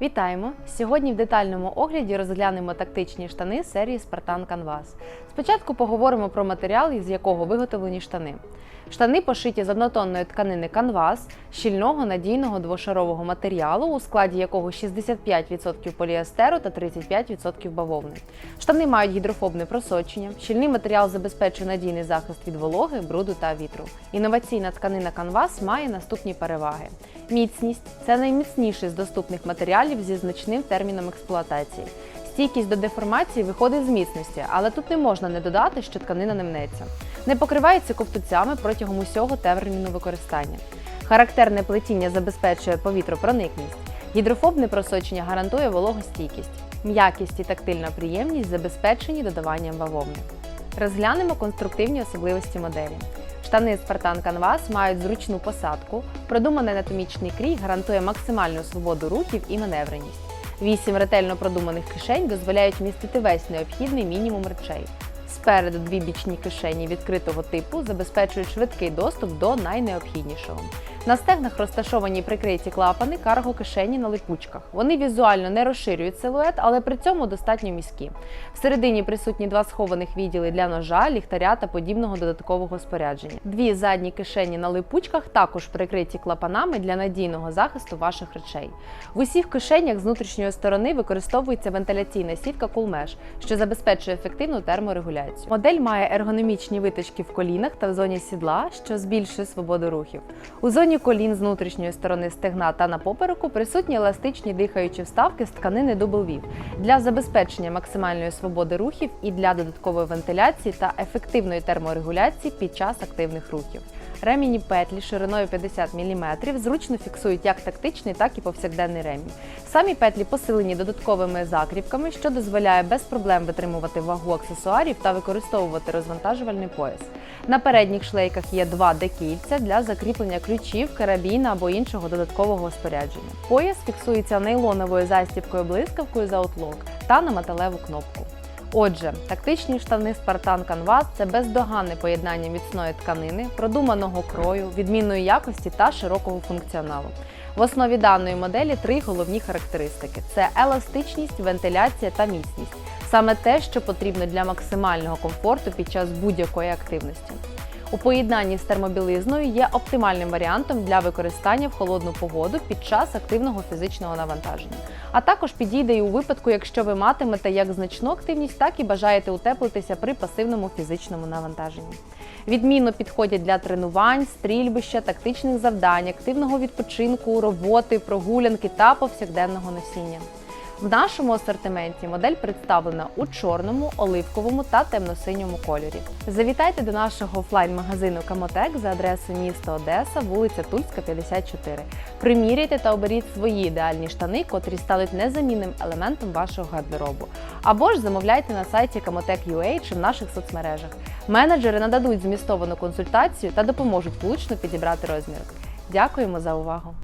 Вітаємо! Сьогодні в детальному огляді розглянемо тактичні штани серії Spartan Canvas. Спочатку поговоримо про матеріал, із якого виготовлені штани. Штани пошиті з однотонної тканини Canvas, щільного надійного двошарового матеріалу, у складі якого 65% поліестеру та 35% бавовни. Штани мають гідрофобне просочення. Щільний матеріал забезпечує надійний захист від вологи, бруду та вітру. Інноваційна тканина Canvas має наступні переваги: міцність це найміцніший з доступних матеріалів зі значним терміном експлуатації. Стійкість до деформації виходить з міцності, але тут не можна не додати, що тканина не мнеться. Не покривається ковтуцями протягом усього терміну використання. Характерне плетіння забезпечує повітропроникність. Гідрофобне просочення гарантує вологостійкість. М'якість і тактильна приємність забезпечені додаванням бавовни. Розглянемо конструктивні особливості моделі. Штани Spartan Canvas мають зручну посадку, продуманий анатомічний крій гарантує максимальну свободу рухів і маневреність. Вісім ретельно продуманих кишень дозволяють містити весь необхідний мінімум речей. Спереду дві бічні кишені відкритого типу забезпечують швидкий доступ до найнеобхіднішого. На стегнах розташовані прикриті клапани карго кишені на липучках. Вони візуально не розширюють силует, але при цьому достатньо міські. Всередині присутні два схованих відділи для ножа, ліхтаря та подібного додаткового спорядження. Дві задні кишені на липучках також прикриті клапанами для надійного захисту ваших речей. В усіх кишенях з внутрішньої сторони використовується вентиляційна сітка Coolmesh, що забезпечує ефективну терморегуляцію. Модель має ергономічні виточки в колінах та в зоні сідла, що збільшує свободу рухів. У зоні колін з внутрішньої сторони стегна та на попереку присутні еластичні дихаючі вставки з тканини Weave для забезпечення максимальної свободи рухів і для додаткової вентиляції та ефективної терморегуляції під час активних рухів. Ремінні петлі шириною 50 мм зручно фіксують як тактичний, так і повсякденний ремінь. Самі петлі посилені додатковими закріпками, що дозволяє без проблем витримувати вагу аксесуарів та використовувати розвантажувальний пояс. На передніх шлейках є два декільця для закріплення ключів, карабіна або іншого додаткового спорядження. Пояс фіксується нейлоновою застібкою блискавкою за отлок та на металеву кнопку. Отже, тактичні штани Spartan Canvas – це бездоганне поєднання міцної тканини, продуманого крою, відмінної якості та широкого функціоналу. В основі даної моделі три головні характеристики: це еластичність, вентиляція та міцність. Саме те, що потрібно для максимального комфорту під час будь-якої активності. У поєднанні з термобілизною є оптимальним варіантом для використання в холодну погоду під час активного фізичного навантаження. А також підійде і у випадку, якщо ви матимете як значну активність, так і бажаєте утеплитися при пасивному фізичному навантаженні. Відмінно підходять для тренувань, стрільбища, тактичних завдань, активного відпочинку, роботи, прогулянки та повсякденного носіння. В нашому асортименті модель представлена у чорному, оливковому та темно-синьому кольорі. Завітайте до нашого офлайн-магазину Камотек за адресою місто Одеса, вулиця Тульська, 54. Приміряйте та оберіть свої ідеальні штани, котрі стануть незамінним елементом вашого гардеробу. Або ж замовляйте на сайті Kamotek.ua чи в наших соцмережах. Менеджери нададуть змістовану консультацію та допоможуть влучно підібрати розмір. Дякуємо за увагу!